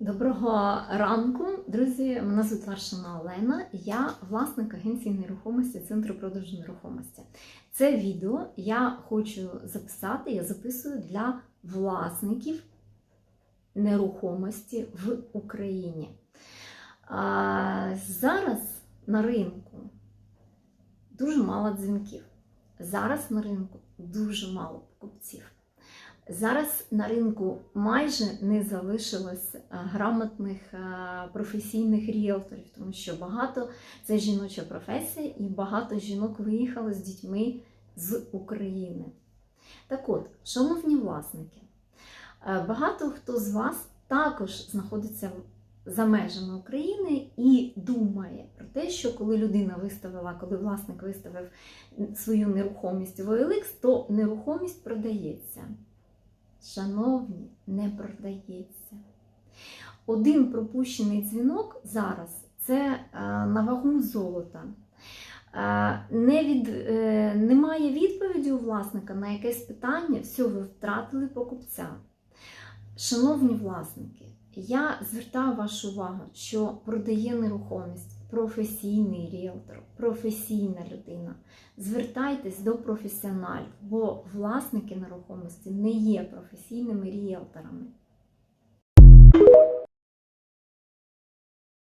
Доброго ранку, друзі. Мене звуть Ларшина Олена. Я власник агенції нерухомості Центру продажу нерухомості. Це відео я хочу записати, я записую для власників нерухомості в Україні. А, зараз на ринку дуже мало дзвінків. Зараз на ринку дуже мало покупців. Зараз на ринку майже не залишилось е, грамотних е, професійних ріелторів, тому що багато це жіноча професія, і багато жінок виїхало з дітьми з України. Так от, шановні власники, е, багато хто з вас також знаходиться за межами України і думає про те, що коли людина виставила, коли власник виставив свою нерухомість в OLX, то нерухомість продається. Шановні, не продається. Один пропущений дзвінок зараз це е, на вагу золота. Е, Не від, е, немає відповіді у власника на якесь питання, все, ви втратили покупця. Шановні власники, я звертаю вашу увагу, що продає нерухомість професійний ріелтор, професійна людина. Звертайтесь до професіоналів, бо власники нерухомості не є професійними ріелторами.